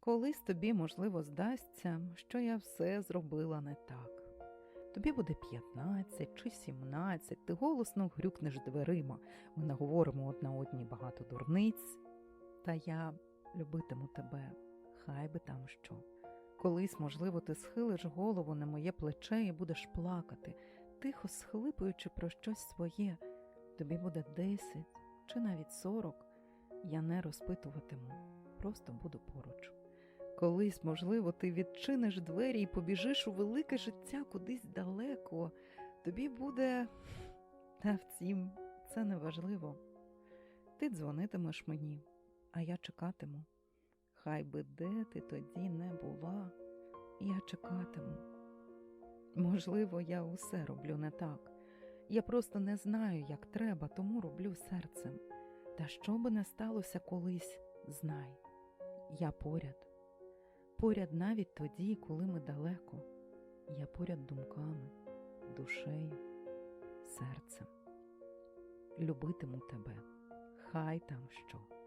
Колись тобі, можливо, здасться, що я все зробила не так. Тобі буде 15 чи 17, ти голосно грюкнеш дверима, ми наговоримо одна одній багато дурниць. Та я любитиму тебе, хай би там що. Колись, можливо, ти схилиш голову на моє плече і будеш плакати, тихо схлипуючи про щось своє. Тобі буде 10 чи навіть 40. Я не розпитуватиму, просто буду поруч. Колись, можливо, ти відчиниш двері і побіжиш у велике життя кудись далеко. Тобі буде. Та втім, це не важливо. Ти дзвонитимеш мені, а я чекатиму. Хай би де ти тоді не була, я чекатиму. Можливо, я усе роблю не так. Я просто не знаю, як треба, тому роблю серцем. Та що би не сталося колись, знай, я поряд. Поряд навіть тоді, коли ми далеко. Я поряд думками, душею, серцем. Любитиму тебе, хай там що.